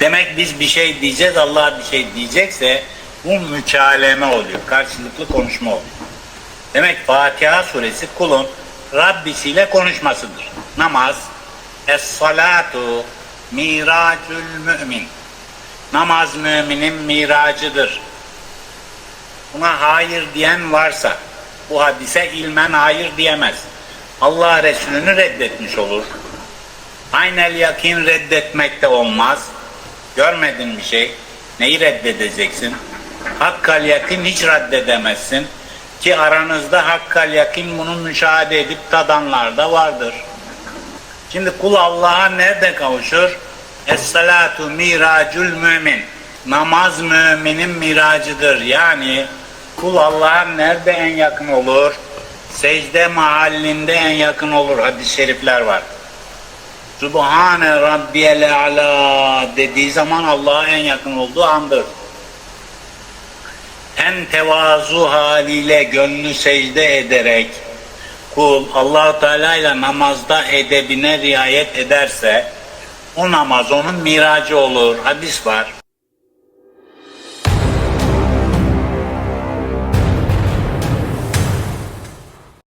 Demek biz bir şey diyeceğiz, Allah bir şey diyecekse bu mükaleme oluyor. Karşılıklı konuşma oluyor. Demek Fatiha suresi kulun Rabbisiyle konuşmasıdır. Namaz, es-salatu, miracül mümin. Namaz müminin miracıdır. Buna hayır diyen varsa bu hadise ilmen hayır diyemez. Allah Resulü'nü reddetmiş olur. Aynel yakin reddetmek de olmaz. Görmedin bir şey. Neyi reddedeceksin? Hakkal yakin hiç reddedemezsin. Ki aranızda hakkal yakin bunu müşahede edip tadanlar da vardır. Şimdi kul Allah'a nerede kavuşur? Es-salatu miracül mümin. Namaz müminin miracıdır. Yani kul Allah'a nerede en yakın olur? Secde mahallinde en yakın olur. Hadis-i şerifler var. Subhane Rabbiyel Ala dediği zaman Allah'a en yakın olduğu andır. En tevazu haliyle gönlü secde ederek kul allah Teala ile namazda edebine riayet ederse o namaz onun miracı olur. Hadis var.